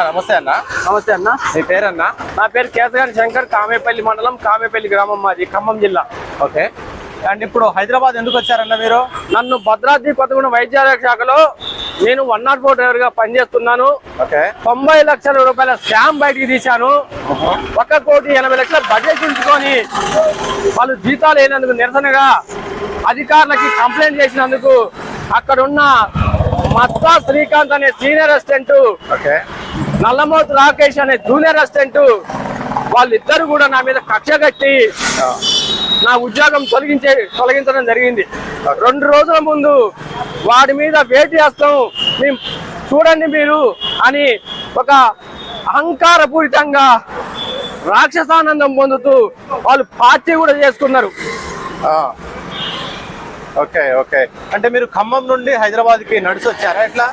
అన్న నమస్తే అన్న. నమస్తే అన్న. మీ పేరన్నా? నా పేరు కేతగాని శంకర్ కామేపల్లి మండలం కామేపల్లి గ్రామం మాది ఖమ్మం జిల్లా. ఓకే. అండ్ ఇప్పుడు హైదరాబాద్ ఎందుకు వచ్చారన్న మీరు? నన్ను భద్రాద్రి కొత్తగూడెం వైద్యాలయ శాఖలో నేను వన్ నాట్ ఫోర్ డ్రైవర్గా పనిచేస్తున్నాను. ఓకే. తొంభై లక్షల రూపాయల స్కామ్ బయటికి తీశాను. ఒక కోటి ఎనభై లక్షల బడ్జెట్ ఉంచుకొని వాళ్ళు జీతాలు వేయనందుకు నిరసనగా అధికారులకి కంప్లైంట్ చేసినందుకు అక్కడున్న మత్తా శ్రీకాంత్ అనే senior assistant okay. Nallamothu Rakesh అనే జూనియర్ అసిస్టెంట్ వాళ్ళిద్దరు కూడా నా మీద కక్ష కట్టి నా ఉద్యోగం తొలగించే తొలగించడం జరిగింది. రెండు రోజుల ముందు వాడి మీద వేటి చేస్తాం మేము చూడండి మీరు అని ఒక అహంకారపూరితంగా రాక్షసానందం పొందుతూ వాళ్ళు పార్టీ కూడా చేసుకున్నారు. Okay okay. అంటే మీరు ఖమ్మం నుండి హైదరాబాద్కి నడిచి వచ్చారా ఎట్లా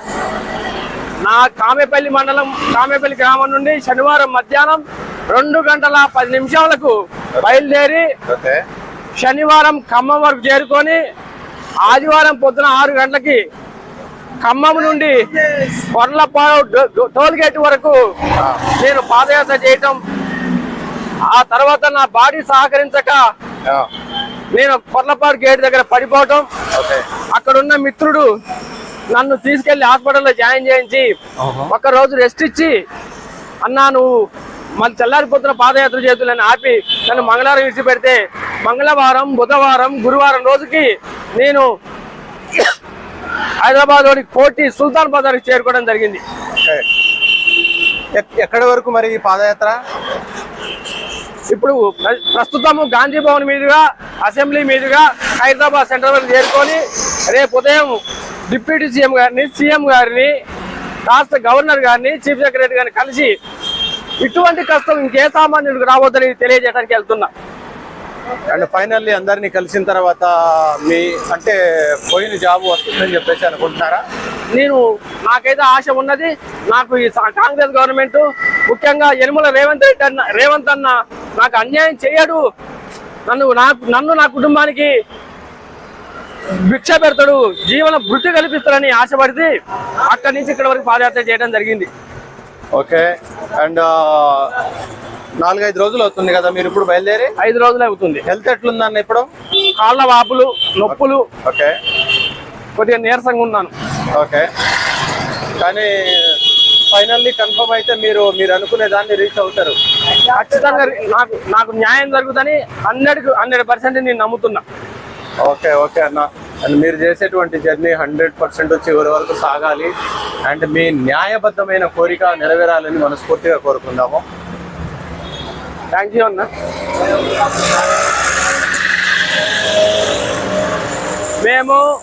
నా కామేపల్లి మండలం కామేపల్లి గ్రామం నుండి శనివారం మధ్యాహ్నం రెండు గంటల పది నిమిషాలకు బయలుదేరి శనివారం ఖమ్మం వరకు చేరుకొని ఆదివారం పొద్దున ఆరు గంటలకి ఖమ్మం నుండి కొర్లపాడు డో- డో- టోల్ గేట్ వరకు నేను పాదయాత్ర చేయటం. ఆ తర్వాత నా బాడీ సహకరించక. నేను కొర్లపాడు గేట్ దగ్గర పడిపోవటం. ఓకే. అక్కడ ఉన్న మిత్రుడు నన్ను తీసుకెళ్ళి హాస్పిటల్లో జాయిన్ చేయించి ఒక రోజు రెస్ట్ ఇచ్చి అన్నా నువ్వు మళ్ళీ తెల్లారిపోతున్న పాదయాత్ర చేతులని ఆపి నన్ను మంగళవారం విడిచిపెడితే మంగళవారం బుధవారం గురువారం రోజుకి నేను హైదరాబాద్లోని కోటి సుల్తాన్ బజార్కి చేరుకోవడం జరిగింది. ఎక్కడి వరకు మరి ఈ పాదయాత్ర? ఇప్పుడు ప్ర- ప్రస్తుతము గాంధీ భవన్ మీదుగా అసెంబ్లీ మీదుగా హైదరాబాద్ సెంటర్ వరకు చేరుకొని రేపు ఉదయం డిప్యూటీ సీఎం గారిని సీఎం గారిని రాష్ట్ర గవర్నర్ గారిని చీఫ్ సెక్రటరీ గారిని కలిసి ఇటువంటి కష్టం ఇంకే సామాన్యుడికి రావద్దని తెలియజేయడానికి వెళ్తున్నా. అండ్ ఫైనల్లీ అందరినీ కలిసిన తర్వాత మీ అంటే పోయిన జాబ్ వస్తుందని చెప్పేసి అనుకుంటున్నారా? నేను నాకైతే ఆశ ఉన్నది నాకు ఈ కాంగ్రెస్ గవర్నమెంట్ ముఖ్యంగా యనుమల రేవంత్ రెడ్డి అన్న రేవంత్ అన్న నాకు అన్యాయం చేయడు. నన్ను నాకు నన్ను నా కుటుంబానికి భిక్ష పెడతాడు. జీవన వృత్తి కల్పిస్తాడని ఆశపడితే అక్కడి నుంచి ఇక్కడ వరకు పాదయాత్ర చేయడం జరిగింది. ఓకే. అండ్ నాలుగైదు రోజులు అవుతుంది కదా మీరు ఇప్పుడు బయలుదేరి? ఐదు రోజులు అవుతుంది. హెల్త్ ఎట్లుందన్న ఇప్పుడు? కాళ్ళ వాపులు నొప్పులు. ఓకే. కొద్దిగా నీరసంగా ఉన్నాను. ఓకే. కానీ ఫైనల్లీ కన్ఫర్మ్ అయితే మీరు మీరు అనుకునే దాన్ని రీచ్ అవుతారు. ఖచ్చితంగా నాకు నాకు న్యాయం జరుగుతుందని హండ్రెడ్ హండ్రెడ్ పర్సెంట్ నేను నమ్ముతున్నా. ఓకే ఓకే అన్న. అండ్ మీరు చేసేటువంటి జర్నీ హండ్రెడ్ పర్సెంట్ చివరి వరకు సాగాలి. అండ్ మీ న్యాయబద్ధమైన కోరిక నెరవేరాలని మనస్ఫూర్తిగా కోరుకుందాము. థ్యాంక్ యూ అన్న. మేము